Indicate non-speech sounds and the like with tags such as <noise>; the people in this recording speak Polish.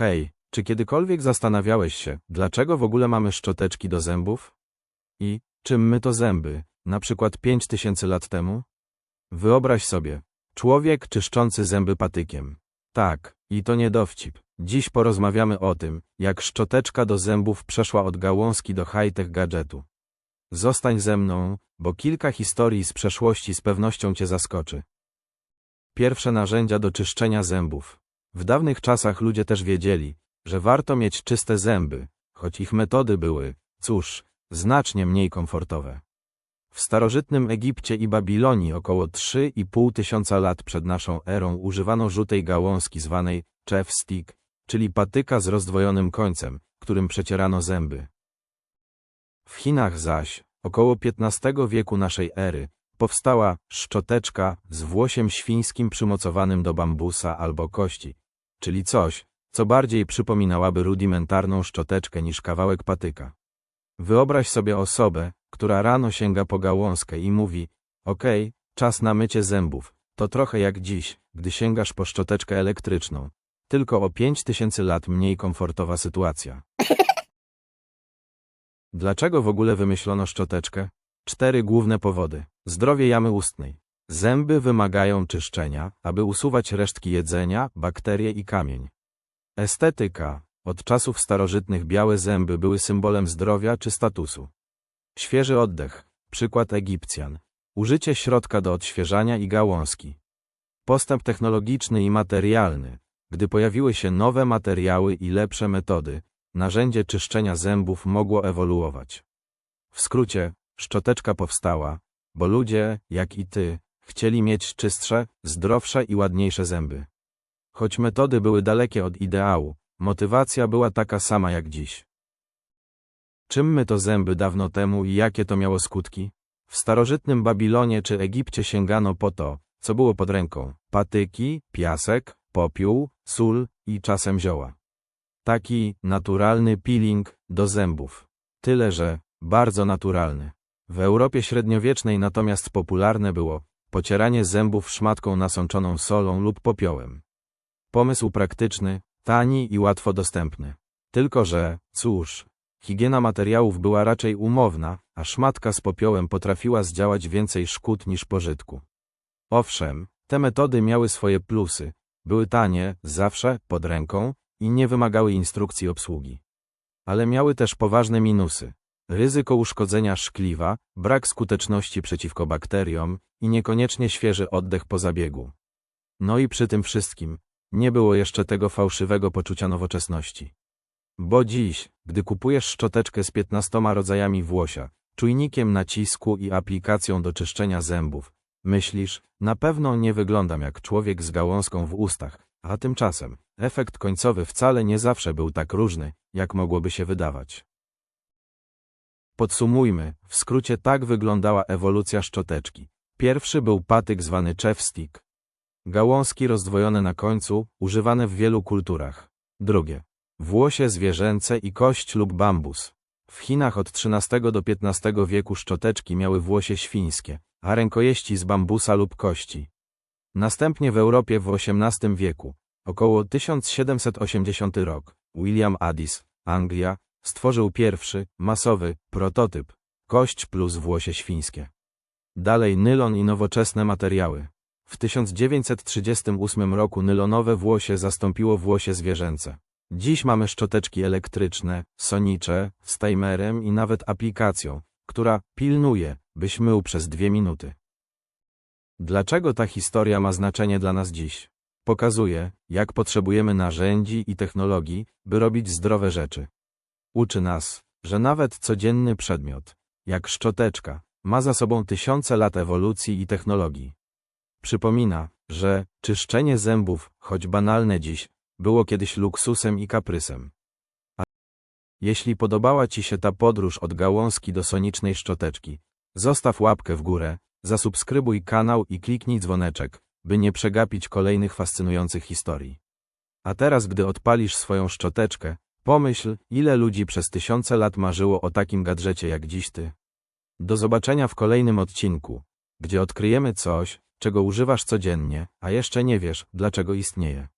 Hej, czy kiedykolwiek zastanawiałeś się, dlaczego w ogóle mamy szczoteczki do zębów? I czym my to zęby, na przykład 5000 lat temu? Wyobraź sobie, człowiek czyszczący zęby patykiem. Tak, i to nie dowcip. Dziś porozmawiamy o tym, jak szczoteczka do zębów przeszła od gałązki do high-tech gadżetu. Zostań ze mną, bo kilka historii z przeszłości z pewnością cię zaskoczy. Pierwsze narzędzia do czyszczenia zębów. W dawnych czasach ludzie też wiedzieli, że warto mieć czyste zęby, choć ich metody były, cóż, znacznie mniej komfortowe. W starożytnym Egipcie i Babilonii około 3,5 tysiąca lat przed naszą erą używano żółtej gałązki zwanej chefstick, czyli patyka z rozdwojonym końcem, którym przecierano zęby. W Chinach zaś, około XV wieku naszej ery, powstała szczoteczka z włosiem świńskim przymocowanym do bambusa albo kości, czyli coś, co bardziej przypominałaby rudimentarną szczoteczkę niż kawałek patyka. Wyobraź sobie osobę, która rano sięga po gałązkę i mówi, okej, czas na mycie zębów, to trochę jak dziś, gdy sięgasz po szczoteczkę elektryczną, tylko o 5000 lat mniej komfortowa sytuacja. <laughs> Dlaczego w ogóle wymyślono szczoteczkę? Cztery główne powody. Zdrowie jamy ustnej. Zęby wymagają czyszczenia, aby usuwać resztki jedzenia, bakterie i kamień. Estetyka. Od czasów starożytnych białe zęby były symbolem zdrowia czy statusu. Świeży oddech. Przykład Egipcjan. Użycie środka do odświeżania i gałązki. Postęp technologiczny i materialny. Gdy pojawiły się nowe materiały i lepsze metody, narzędzie czyszczenia zębów mogło ewoluować. W skrócie, szczoteczka powstała, bo ludzie, jak i ty, chcieli mieć czystsze, zdrowsze i ładniejsze zęby. Choć metody były dalekie od ideału, motywacja była taka sama jak dziś. Czym my to zęby dawno temu i jakie to miało skutki? W starożytnym Babilonie czy Egipcie sięgano po to, co było pod ręką. Patyki, piasek, popiół, sól i czasem zioła. Taki naturalny peeling do zębów. Tyle, że bardzo naturalny. W Europie średniowiecznej natomiast popularne było pocieranie zębów szmatką nasączoną solą lub popiołem. Pomysł praktyczny, tani i łatwo dostępny. Tylko że, cóż, higiena materiałów była raczej umowna, a szmatka z popiołem potrafiła zdziałać więcej szkód niż pożytku. Owszem, te metody miały swoje plusy, były tanie, zawsze, pod ręką i nie wymagały instrukcji obsługi. Ale miały też poważne minusy. Ryzyko uszkodzenia szkliwa, brak skuteczności przeciwko bakteriom i niekoniecznie świeży oddech po zabiegu. No i przy tym wszystkim, nie było jeszcze tego fałszywego poczucia nowoczesności. Bo dziś, gdy kupujesz szczoteczkę z 15 rodzajami włosia, czujnikiem nacisku i aplikacją do czyszczenia zębów, myślisz, na pewno nie wyglądam jak człowiek z gałązką w ustach, a tymczasem, efekt końcowy wcale nie zawsze był tak różny, jak mogłoby się wydawać. Podsumujmy, w skrócie tak wyglądała ewolucja szczoteczki. Pierwszy był patyk zwany chefstick. Gałązki rozdwojone na końcu, używane w wielu kulturach. Drugie. Włosie zwierzęce i kość lub bambus. W Chinach od XIII do XV wieku szczoteczki miały włosie świńskie, a rękojeści z bambusa lub kości. Następnie w Europie w XVIII wieku, około 1780 rok, William Addis, Anglia, stworzył pierwszy, masowy, prototyp, kość plus włosie świńskie. Dalej nylon i nowoczesne materiały. W 1938 roku nylonowe włosie zastąpiło włosie zwierzęce. Dziś mamy szczoteczki elektryczne, sonicze, z timerem i nawet aplikacją, która pilnuje, byś mył przez dwie minuty. Dlaczego ta historia ma znaczenie dla nas dziś? Pokazuje, jak potrzebujemy narzędzi i technologii, by robić zdrowe rzeczy. Uczy nas, że nawet codzienny przedmiot, jak szczoteczka, ma za sobą tysiące lat ewolucji i technologii. Przypomina, że czyszczenie zębów, choć banalne dziś, było kiedyś luksusem i kaprysem. A jeśli podobała Ci się ta podróż od gałązki do sonicznej szczoteczki, zostaw łapkę w górę, zasubskrybuj kanał i kliknij dzwoneczek, by nie przegapić kolejnych fascynujących historii. A teraz, gdy odpalisz swoją szczoteczkę, pomyśl, ile ludzi przez tysiące lat marzyło o takim gadżecie jak dziś Ty. Do zobaczenia w kolejnym odcinku, gdzie odkryjemy coś, czego używasz codziennie, a jeszcze nie wiesz, dlaczego istnieje.